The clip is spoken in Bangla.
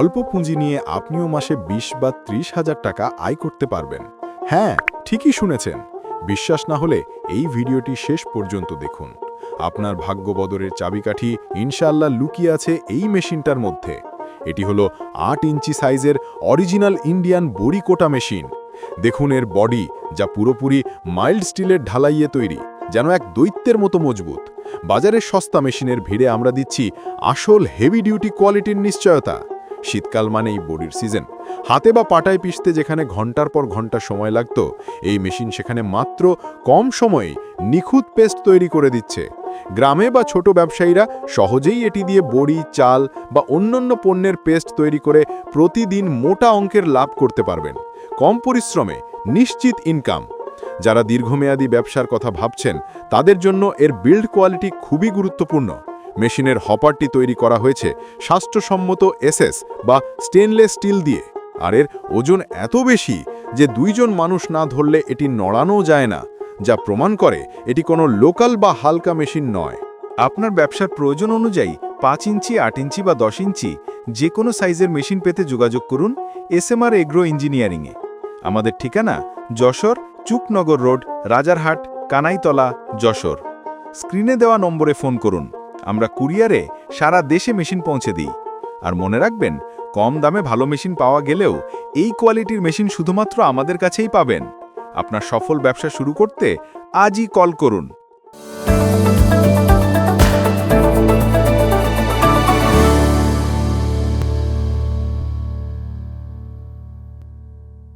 অল্প পুঁজি নিয়ে আপনিও মাসে বিশ বা ত্রিশ হাজার টাকা আয় করতে পারবেন। হ্যাঁ ঠিকই শুনেছেন। বিশ্বাস না হলে এই ভিডিওটি শেষ পর্যন্ত দেখুন। আপনার ভাগ্য বদরের চাবিকাঠি ইনশাল্লাহ লুকিয়ে আছে এই মেশিনটার মধ্যে। এটি হলো আট ইঞ্চি সাইজের অরিজিনাল ইন্ডিয়ান বড়িকোটা মেশিন। দেখুন এর বডি, যা পুরোপুরি মাইল্ড স্টিলের ঢালাইয়ে তৈরি, যেন এক দৈত্যের মতো মজবুত। বাজারের সস্তা মেশিনের ভিড়ে আমরা দিচ্ছি আসল হেভি ডিউটি কোয়ালিটির নিশ্চয়তা। শীতকাল মানেই বডির সিজন। হাতে বা পাটায় পিষতে যেখানে ঘণ্টার পর ঘণ্টা সময় লাগত, এই মেশিন সেখানে মাত্র কম সময়ে নিখুঁত পেস্ট তৈরি করে দিচ্ছে। গ্রামে বা ছোট ব্যবসায়ীরা সহজেই এটি দিয়ে বড়ি, চাল বা অন্যান্য পণ্যের পেস্ট তৈরি করে প্রতিদিন মোটা অঙ্কের লাভ করতে পারবেন। কম পরিশ্রমে নিশ্চিত ইনকাম যারা দীর্ঘমেয়াদী ব্যবসার কথা ভাবছেন, তাদের জন্য এর বিল্ড কোয়ালিটি খুবই গুরুত্বপূর্ণ। মেশিনের হপারটি তৈরি করা হয়েছে স্বাস্থ্যসম্মত এসএস বা স্টেনলেস স্টিল দিয়ে। আর এর ওজন এত বেশি যে দুইজন মানুষ না ধরলে এটি নড়ানো যায় না, যা প্রমাণ করে এটি কোনো লোকাল বা হালকা মেশিন নয়। আপনার ব্যবসার প্রয়োজন অনুযায়ী পাঁচ ইঞ্চি, আট ইঞ্চি বা দশ ইঞ্চি যে কোনো সাইজের মেশিন পেতে যোগাযোগ করুন এসএমআর এগ্রো ইঞ্জিনিয়ারিংয়ে। আমাদের ঠিকানা যশোর, চুকনগর রোড, রাজারহাট, কানাইতলা, যশোর। স্ক্রিনে দেওয়া নম্বরে ফোন করুন। আমরা কুরিয়ারে সারা দেশে মেশিন পৌঁছে দিই। আর মনে রাখবেন, কম দামে ভালো মেশিন পাওয়া গেলেও এই কোয়ালিটির মেশিন শুধুমাত্র আমাদের কাছেই পাবেন। আপনার সফল ব্যবসা শুরু করতে আজই কল করুন।